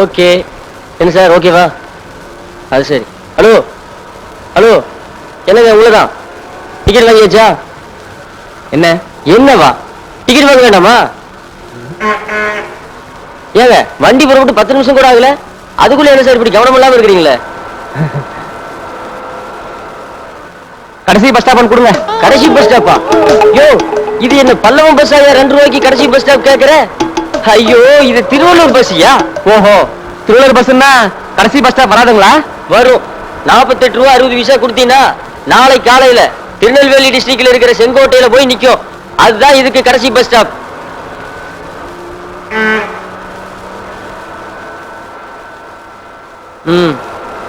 Okay. என்ன sir? ஓகேவா? அது சரி. ஹலோ? ஹலோ? என்னங்க உள்ளதான் டிக்கெட் வாங்கியாச்சா என்ன? என்னவா? டிக்கெட் வாங்க வேண்டாமா? ஏங்க வண்டி புறப்பட்டு பத்து நிமிஷம் கூட ஆகல. அதுக்குள்ள என்ன சார் இப்படி கவனம் இல்லாம இருக்கிறீங்களே? கடைசி பஸ் ஸ்டாப் கொடுங்க. கடைசி பஸ் ஸ்டாப்பா யோ இது என்ன பல்லவம் பஸ் ஆயா ரெண்டு ரூபாய்க்கு கடைசி பஸ் ஸ்டாப் கேக்குற ஐயோ இது திருவள்ளூர் பஸ்யா ஓஹோ திருவள்ளூர் பஸ்னா கடைசி பஸ் ஸ்டாப் வராதுங்களா? வரும். நாற்பத்தெட்டு ரூபா அறுபது பைசா கொடுத்தீங்கன்னா நாளை காலையில திருநெல்வேலி டிஸ்ட்ரிக்ட்ல இருக்கிற செங்கோட்டையில போய் நிக்கும். அதுதான் இதுக்கு கடைசி பஸ் ஸ்டாப் ம்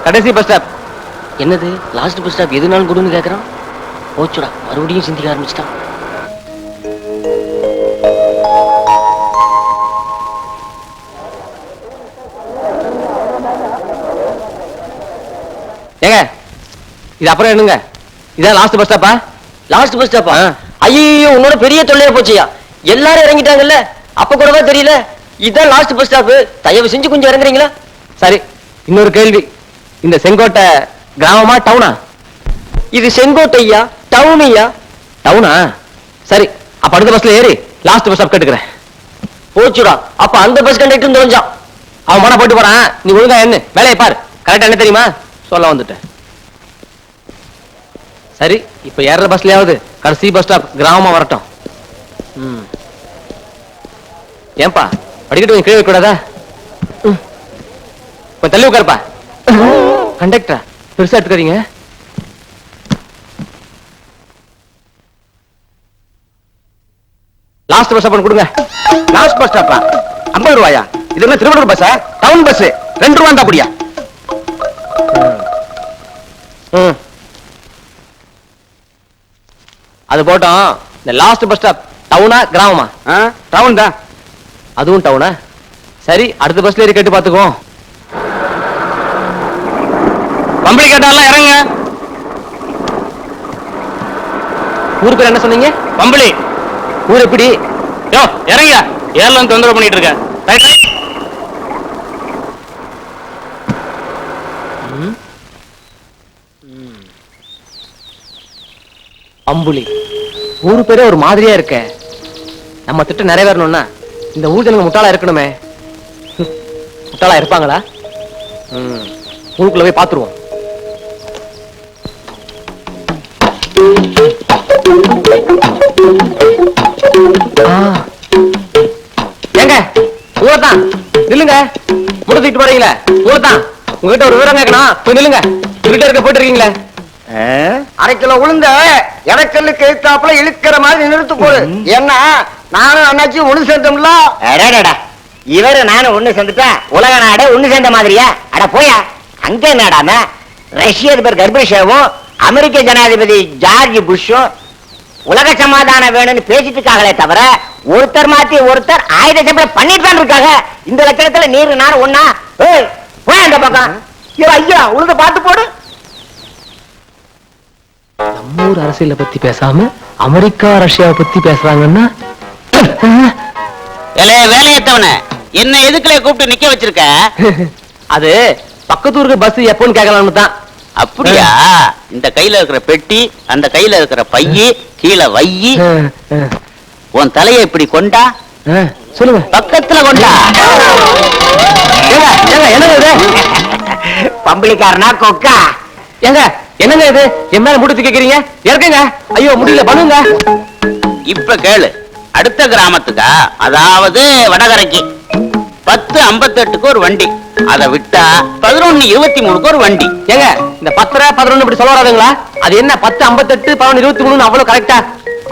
கடைசி பஸ் ஸ்டாப் என்னது? லாஸ்ட் பஸ் ஸ்டாப் எதுனாலும் கொடுன்னு கேக்குறான்? போச்சுடா மறுபடியும் சிந்திக்க ஆரம்பிச்சிட்டான். இது அப்புறம் என்னங்க? இதான் லாஸ்ட் பஸ் ஸ்டாப்பா லாஸ்ட் பஸ் ஸ்டாப்பா ஐயோ உன்னோட பெரிய தொல்லையா போச்சியா? எல்லாரும் இறங்கிட்டாங்கல்ல? அப்ப கூடவா தெரியல? இதான் லாஸ்ட் பஸ் ஸ்டாப் தயவு செஞ்சு கொஞ்சம் இறங்குறீங்களா? சரி இன்னொரு கேள்வி. இந்த செங்கோட்டை கிராமமா டவுனா இது செங்கோட்டையா டவுனியா டவுனா சரி அப்ப அடுத்த பஸ்ல ஏறி. லாஸ்ட் பஸ் ஸ்டாப் கேட்டுக்கிறேன். போச்சுடா. அப்ப அந்த பஸ் கண்டக்டர் தொலைஞ்சான். அவன் மன போட்டு போறான். நீ ஒழுங்கா என்ன வேலையை பாரு. கரெக்டா என்ன தெரியுமா? சொல்ல வந்துட்டேன். சரி இப்ப ஏற பஸ்லயாவது கடைசி பஸ் ஸ்டாப் கிராமமா வரட்டும். ம். ஏன்பா படிக்கட்டு கொஞ்சம் கீழே கூடாதா கொஞ்சம் தள்ளி உட்காருப்பா. கண்டக்டரா பெருசா எடுத்துக்கறீங்க லாஸ்ட் பஸ் ஸ்டாப் கொடுங்க. லாஸ்ட் பஸ் ஸ்டாப்பா ஐம்பது ரூபாயா? இது என்ன திருவள்ளூர் பஸ்ஸா டவுன் பஸ் ரெண்டு ரூபா தான் குடியா அது போட்டோம். இந்த லாஸ்ட் பஸ் ஸ்டாப் டவுனா கிராமமா? டவுன் தான். அதுவும் டவுனா சரி அடுத்த பஸ்ல ஏறி கேட்டு பாத்துக்குவோம். பம்பளி கேட்டாலாம் இறங்க ஊர் பேர் என்ன சொன்னீங்க? பம்பளி ஊர் எப்படி? யோ இறங்க ஏர்லாம் தொந்தரவு பண்ணிட்டு இருக்க. அம்புலி. ஊரு பேரே ஒரு மாதிரியா இருக்க. நம்ம திட்டம் நிறைவேறணும்னா இந்த ஊர் ஜனங்க முட்டாளா இருக்கணுமே. முட்டாளா இருப்பாங்களா? ம், ஊருக்குள்ள போய் பாத்துருவோம். ஏங்க ஊரத்தான். நில்லுங்க. முட்டை போறீங்களே. ஊரத்தான். உங்ககிட்ட ஒரு விவரம் கேட்கணும். போய் நில்லுங்க. இருட்ட இருக்க போயிட்டு இருக்கீங்களே. அரை கிலோ உளுந்த இடக்கல்லுக்கு எழுத்தாப்புல இழுக்கிற மாதிரி நிறுத்து போடு. ஏன்னா நானும் அண்ணாச்சி ஒண்ணு சேர்ந்தோம்ல? இவரு நானும் ஒண்ணு சேர்ந்துட்டா உலக நாடு ஒண்ணு சேர்ந்த மாதிரியா? அட போயா. அங்க என்னடாம ரஷ்ய அதிபர் கர்பேஷவும் அமெரிக்க ஜனாதிபதி ஜார்ஜ் புஷ்ஷும் உலக சமாதானம் வேணும்னு பேசிட்டு இருக்காங்களே தவிர ஒருத்தர் மாத்தி ஒருத்தர் ஆயுத சம்பளம் பண்ணிட்டு தான் இருக்காங்க. இந்த லட்சணத்துல நீர் நானும் ஏய் போய் அந்த பக்கம். ஐயோ ஐயா உளுந்த பார்த்து போடு. நம்ம ஊர் அரசியலை பத்தி பேசாம அமெரிக்கா ரஷ்யாவை பத்தி பேசுறாங்கன்னா வேலையத்தவன என்ன எதுக்குல கூப்பிட்டு நிக்க வச்சிருக்க? அது பக்கத்து ஊருக்கு பஸ் எப்போன்னு கேட்கலாம்னு தான். அப்படியா? இந்த கையில இருக்கிற பெட்டி அந்த கையில இருக்கிற பையி கீழே வையி. உன் தலையை இப்படி கொண்டா? சொல்லுங்க. பக்கத்துல கொண்டா? பம்பளிக்காரனா கொக்கா? ஏங்க என்னங்க இது? என் மேல முடுத்து கேக்குறீங்க இறக்குங்க. ஐயோ முடியல பண்ணுங்க. இப்ப கேளு. அடுத்த கிராமத்துக்கா? அதாவது வடகரைக்கு. பத்து ஐம்பத்தெட்டுக்கு ஒரு வண்டி. அதை விட்டா பதினொன்னு இருபத்தி மூணுக்கு ஒரு வண்டி. ஏங்க இந்த பத்தரை பதினொன்னு இப்படி சொல்ல வராதுங்களா? அது என்ன பத்து ஐம்பத்தெட்டு பதினொன்று இருபத்தி மூணு அவ்வளவு கரெக்டா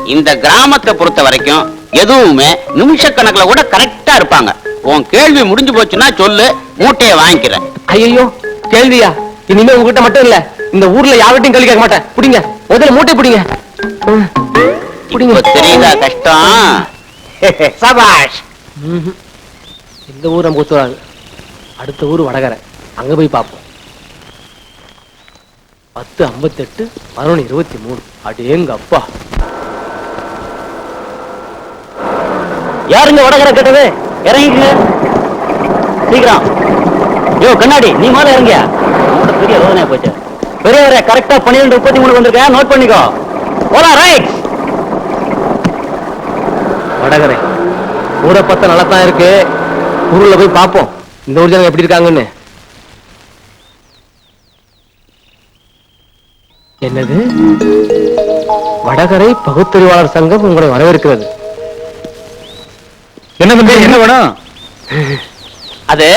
இந்த கிராமத்தை பொறுத்த வரைக்கும் எதுவுமே நிமிஷ கணக்குல கூட கரெக்டா இருப்பாங்க. உன் கேள்வி முடிஞ்சு போச்சுன்னா சொல்லு. மூட்டையை வாங்கிக்கிறேன். ஐயோ கேள்வியா? இனிமே உங்ககிட்ட மட்டும் இல்ல. இந்த ஊர்ல யார்கிட்டயும் கேள்வி கேட்க மாட்டேன். பிடிங்க. முதல்ல மூட்டை பிடிங்க. இப்ப தெரியுதா கஷ்டம்? சபாஷ். இந்த ஊர் நமக்கு ஒத்து வராது அடுத்த ஊர் வடகரை. அங்க போய் பார்ப்போம். பத்து ஐம்பத்தெட்டு பதினொன்று இருபத்தி மூணு. அடேங்க அப்பா யாருங்க வடகரை கேட்டது? இறங்கிங்க சீக்கிரம். யோ கண்ணாடி நீ மேல இறங்கியா? பெரிய ரோதனையா போச்சு. பெரியவரே கரெக்டா பன்னிரெண்டு முப்பத்தி மூணு வந்திருக்க நோட் பண்ணிக்கோ. ஓலா ரைட் வடகரை. ஊரை பத்த நல்லா தான் இருக்கு. ஊர்ல போய் பார்ப்போம். இந்த ஊர் ஜனங்க எப்படி இருக்காங்கன்னு. என்னது? வடகரை பகுத்தறிவாளர் சங்கம் உங்களை வரவேற்கிறது. என்ன தம்பி? என்ன வேணும்? அது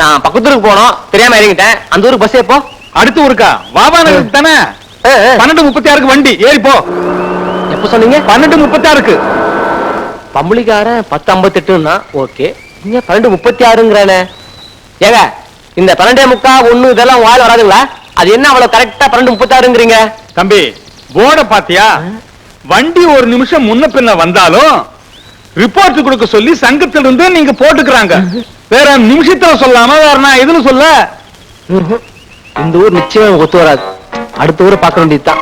நான் பக்கத்தூருக்கு போனோம். தெரியாம இறங்கிட்டேன். அந்த ஊருக்கு பஸ் எப்போ அடுத்த ஊருக்கா? வாபா நகருக்கு தானே? பன்னெண்டு முப்பத்தி ஆறுக்கு வண்டி. ஏறி போ. எப்போ சொன்னீங்க? பன்னெண்டு முப்பத்தி ஆறுக்கு. பம்புலிக்காரன் பத்து ஐம்பத்தெட்டுன்னா ஓகே. நீங்க பன்னெண்டு முப்பத்தி ஆறுங்கிறானே. ஏங்க இந்த பன்னெண்டே முக்கா ஒண்ணு இதெல்லாம் வாயில் வராதுங்களா? அது என்ன அவ்வளவு கரெக்டா பன்னெண்டு முப்பத்தி ஆறுங்கிறீங்க? தம்பி போர்ட பாத்தியா? வண்டி ஒரு நிமிஷம் முன்ன பின்ன வந்தாலும் ரிப்போர்ட் கொடுக்க சொல்லி சங்கத்துல இருந்து நீங்க போட்டுக்கிறாங்க. வேற நிமிஷத்துல சொல்லாம வேற நான் எதுன்னு சொல்ல? இந்த ஊர் நிச்சயம் ஒத்து வராது. அடுத்த ஊரை பார்க்க வேண்டியதுதான்.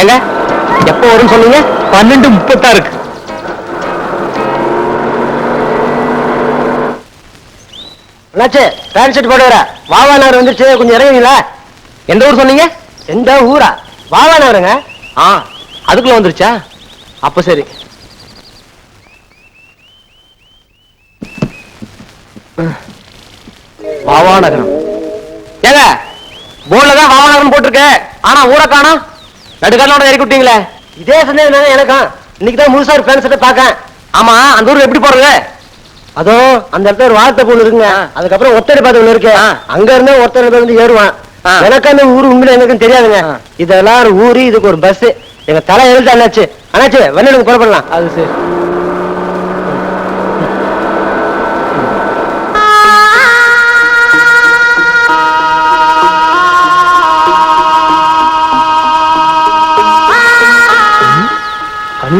ஏங்க எப்போ வரும்னு சொன்னீங்க? பன்னெண்டு முப்பத்தாறுக்கு என்னாச்சு பேண்ட் ஷர்ட் போட்டு வர. வாவா நகர் வந்துருச்சு கொஞ்சம் இறங்குங்களா எந்த ஊர் சொன்னீங்க? எந்த ஊரா? வாவா நகருங்க ஆ அதுக்குள்ள வந்துருச்சா? அப்ப சரி. வாவா நகரம் ஏங்க போர்டுல தான் நகரம் போட்டிருக்கு. ஆனா ஊரை காணோம். நடுக்காலோட இறக்கி விட்டீங்களே. இதே சந்தேகம் எனக்கும். இன்னைக்கு தான் முழுசா ஒரு பேண்ட் ஷர்ட்டை பார்க்கேன். ஆமா அந்த ஊருக்கு எப்படி போறது? அதோ அந்த இடத்துல ஒரு வார்த்தை பொண்ணு இருக்குங்க. அதுக்கப்புறம் ஒத்தடி பாதை ஒண்ணு இருக்கு. அங்க இருந்தே ஒருத்தர் வந்து ஏறுவான். எனக்கு அந்த ஊரு உண்மையில எனக்கும் தெரியாதுங்க. இதெல்லாம் ஒரு ஊரு இதுக்கு ஒரு பஸ் எங்க தலை எழுத்து அண்ணாச்சு. அண்ணாச்சு வெள்ளனுக்கு புறப்படலாம் அது சரி.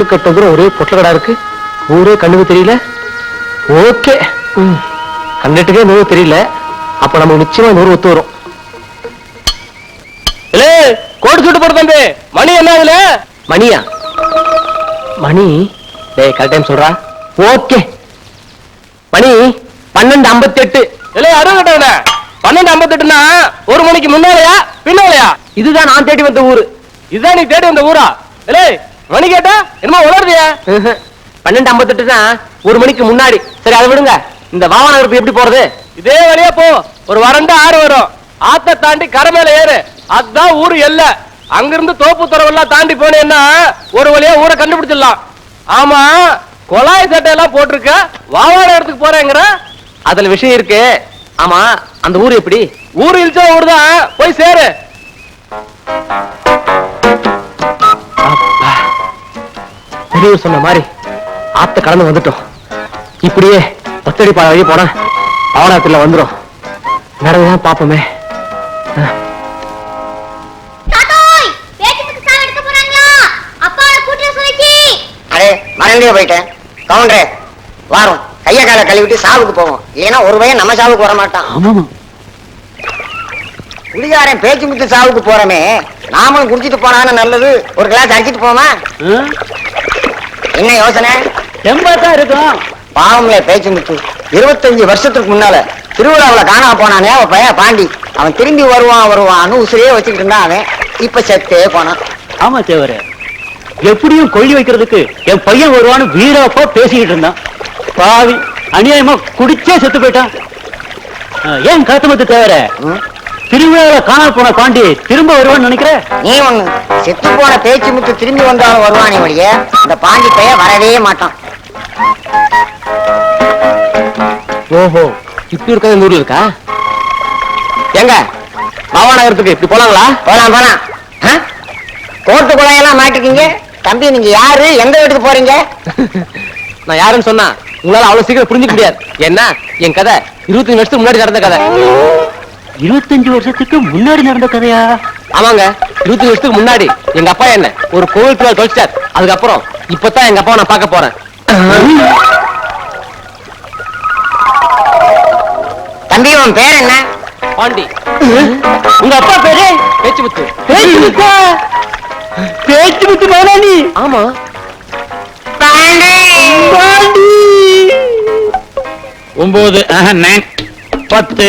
கண்ணு கட்டதும் ஒரே பொட்டலடா இருக்கு. ஊரே கண்ணுக்கு தெரியல. ஓகே. கண்டுட்டுக்கே நூறு தெரியல. அப்ப நமக்கு நிச்சயமா நூறு ஒத்து வரும். கோடு சுட்டு போடு தம்பி. மணி என்ன இதுல? மணியா? மணி? டேய் கரெக்ட் டைம் சொல்றா. ஓகே. மணி பன்னெண்டு ஐம்பத்தி எட்டு இல்ல அறுபது பன்னெண்டு ஐம்பத்தி எட்டுனா ஒரு மணிக்கு முன்னாலயா பின்னாலயா? இதுதான் நான் தேடி வந்த ஊரு. இதுதான் நீ தேடி வந்த ஊரா? இல்லே மணி கேட்டா? என்னமோ உளருதியா பன்னெண்டு ஐம்பத்தெட்டுனா ஒரு மணிக்கு முன்னாடி. சரி அதை விடுங்க. இந்த வாகனம் எப்படி போறது? இதே வழியா போ. ஒரு வறண்ட ஆறு வரும். ஆத்த தாண்டி கரை மேல ஏறு. அதுதான் ஊரு எல்ல. அங்கிருந்து தோப்பு துறவெல்லாம் தாண்டி போனேன்னா ஒரு வழியா ஊரை கண்டுபிடிச்சிடலாம். ஆமா கொலாய் சட்டை எல்லாம் போட்டிருக்க. வாவான இடத்துக்கு போறேங்கிற. அதுல விஷயம் இருக்கு. ஆமா அந்த ஊர் எப்படி? ஊர் இழிச்ச ஊர் தான். போய் சேரு. பெரியவர் சொன்ன மாதிரி ஆத்த கடந்து வந்துட்டோம். இப்படியே பத்தடி பாதை வழி போனா பவனாத்துல வந்துரும். நடந்துதான் பாப்போமே. மறந்தே போயிட்டேன். கவுண்டரே வாரம் கைய கால கழுவிட்டு சாவுக்கு போவோம். ஏன்னா ஒரு பையன் நம்ம சாவுக்கு வர மாட்டான் குடிகாரன் பேச்சு முத்து சாவுக்கு போறமே. நாமளும் குடிச்சிட்டு போனான்னு நல்லது. ஒரு கிளாஸ் அடிச்சிட்டு போமா என்ன யோசனை? எண்பதான் இருக்கும். பாவம்ல பேச்சு முத்து. இருபத்தஞ்சு வருஷத்துக்கு முன்னால திருவிழாவுல காணா போனானே அவன் பையன் பாண்டி. அவன் திரும்பி வருவான் வருவான்னு உசிரியே வச்சுக்கிட்டு இருந்தான் அவன். இப்ப செத்தே போனான். ஆமா தேவர. எப்படியும் கொள்ளி வைக்கிறதுக்கு என் பையன் வருவான்னு வீரப்பா பேசிக்கிட்டு இருந்தான். பாவி அநியாயமா குடிச்சே செத்து போயிட்டான். ஏன் கருத்தமத்து தேவர? திருவிழாவில் காணா போன பாண்டி திரும்ப வருவான்னு நினைக்கிற? நீ ஒண்ணு. செத்து போன பேச்சு முத்து திரும்பி வந்தாலும் வருவானே வழிய இந்த பாண்டி பையன் வரவே மாட்டான். ஓஹோ இப்படி இருக்கா இந்த ஊர்ல இருக்கா? எங்க? பாவா நகரத்துக்கு இப்படி போலாங்களா? போலாம் போலாம்? கோர்ட்டு குழையெல்லாம் மாட்டிக்கிங்க. தம்பி நீங்க யாரு? எந்த வீட்டுக்கு போறீங்க? நான் யாருன்னு சொன்னா உங்களால அவ்வளவு சீக்கிரம் புரிஞ்சுக்க முடியாது. என்ன என் கதை இருபத்தஞ்சு வருஷத்துக்கு முன்னாடி நடந்த கதை. இருபத்தஞ்சு வருஷத்துக்கு முன்னாடி நடந்த கதையா? ஆமாங்க. இருபத்தஞ்சு வருஷத்துக்கு முன்னாடி எங்க அப்பா என்ன ஒரு கோவில் திருவிழா தொலைச்சிட்டார். அதுக்கப்புறம் இப்பதான் எங்க அப்பாவை நான் பார்க்க போறேன். தம்பி உன் பேர் என்ன? பாண்டி. உங்க அப்பா பேரு? பேச்சு முத்து பேச்சு முத்தா பேச்சு முத்து மௌலானி ஆமா. பாண்டி. ஒன்பது ஆஹா, nine. பத்து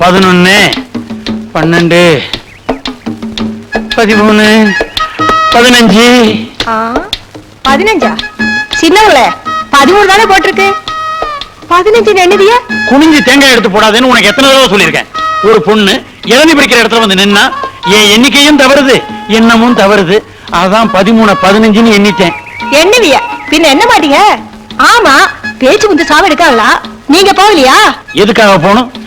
பதினொன்னு பன்னெண்டு. பதிமூணு பதினஞ்சு. பதினஞ்சா? சின்னவங்கள பதிமூணு தானே போட்டிருக்கு? பதினஞ்சு என்னதியா குனிஞ்சு தேங்காய் எடுத்து போடாதேன்னு உனக்கு எத்தனை தடவை சொல்லியிருக்கேன். ஒரு பொண்ணு இளநி பிடிக்கிற இடத்துல வந்து நின்னா என் எண்ணிக்கையும் தவறுது எண்ணமும் தவறுது. அதான் பதிமூணு பதினஞ்சுன்னு எண்ணிட்டேன். என்னவியா? பின்ன என்ன மாட்டீங்க? ஆமா பேச்சு முந்து சாவு எடுக்காங்களா நீங்க போகலையா? எதுக்காக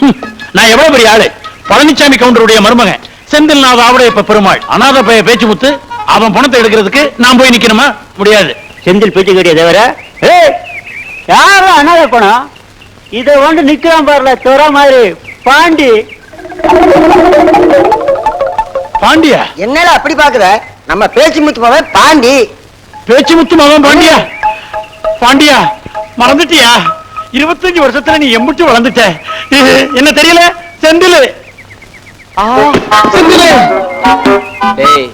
ஹம், நான் எவ்வளவு பெரிய ஆளு? பழனிசாமி கவுண்டருடைய மருமகன். செந்தில் நாத ஆவுடைய இப்ப பெருமாள். அநாத பைய பேச்சு முத்து அவன் பணத்தை எடுக்கிறதுக்கு நான் போய் நிக்கணுமா? முடியாது. செந்தில் பேச்சு கட்டிய தவிர யாரும் அனாத பணம்? இத வந்து நிக்கிறான் பாருல துற மாதிரி. பாண்டி. பாண்டியா? என்னடா அப்படி பாக்குற? நம்ம பேச்சு முத்து போவே பாண்டி. பேச்சு முத்து மகன் பாண்டியா? பாண்டியா மறந்துட்டியா? இருபத்தஞ்சு வருஷத்துல நீ எம்பிட்டு வளர்ந்துட்ட. இது என்ன தெரியல? செந்தில். டேய்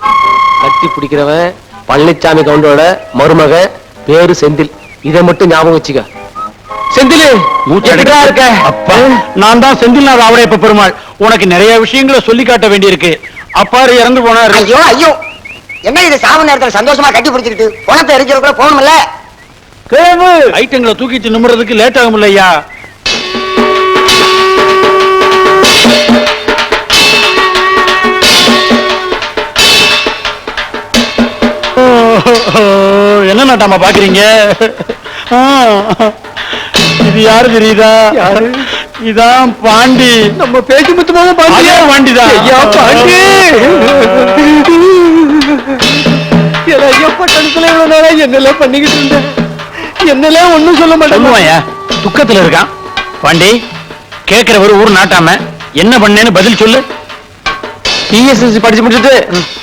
கட்டி பிடிக்கிறவன் பழனிச்சாமி கவுண்டரோட மருமக பேரு செந்தில். இதை மட்டும் ஞாபகம் வச்சுக்க. செந்தில் எப்படிடா இருக்க? அப்பா. நான் தான் செந்தில்நாத் ஆவடையப்ப பெருமாள். உனக்கு நிறைய விஷயங்களை சொல்லி காட்ட வேண்டியிருக்கு. அப்பாரு இறந்து போனாரு. ஐயோ ஐயோ. என்ன இது சாவு நேரத்துல சந்தோஷமா கட்டி பிடிச்சிக்கிட்டு? பணத்தை எரிக்கிறதுக்குள்ள போகணும்ல? கிழவு ஐட்டங்களை தூக்கிட்டு நிமிடுறதுக்கு லேட் ஆகும் இல்லையா என்ன நாட்டாமா பாக்குறீங்க? இது யாரு தெரியுதா? இதான் பாண்டி. நம்ம பேச்சு முத்துமாக அதே பாண்டிதான் ஐயா பாண்டி. ஏல, ஐயா பட்டணத்துல இவ்வளவு நேரா என்னெல்லாம் பண்ணிக்கிட்டு இருந்தேன்? என்னெல்லாம் ஒண்ணும் சொல்ல மாட்டேன். துக்கத்துல இருக்கான். பாண்டி கேக்குறவர் ஊர் நாட்டாம என்ன பண்ணேன்னு பதில் சொல்லு. படிச்சு முடிச்சுட்டு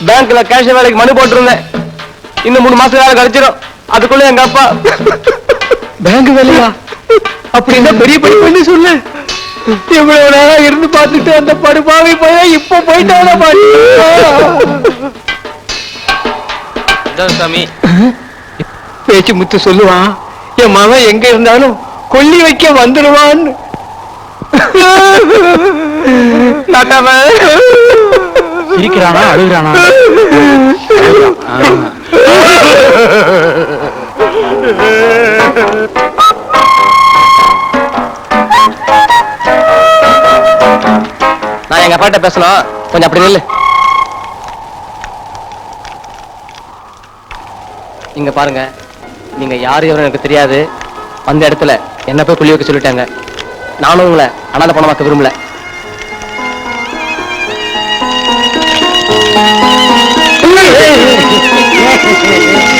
பேங்க்ல கேஷ் வேலைக்கு மனு போட்டிருந்தேன். இன்னும் மூணு மாசம் வேலை கிடைச்சிடும் அதுக்குள்ள எங்க அப்பா. பேங்க் வேலையா? அப்படின்னா பெரிய படிப்புன்னு சொல்லு. இவ்வளவு நேரம் இருந்து பார்த்துட்டு அந்த படுபாவை போய் இப்ப போயிட்டான சாமி. பேச்சு முத்து சொல்லுவான் என் மகன் எங்க இருந்தாலும் கொல்லி வைக்க வந்துடுவான்னு நாட்டாம. சிரிக்கிறானா அழுகிறானா? நான் எங்க அப்பாட்ட பேசணும். கொஞ்சம் அப்படி நில்லு. இங்க பாருங்க. நீங்க யாரு எவரும் எனக்கு தெரியாது. வந்த இடத்துல என்ன போய் குழி வைக்க சொல்லிட்டாங்க. நானும் உங்களை அனாத பணமாக்க விரும்பல.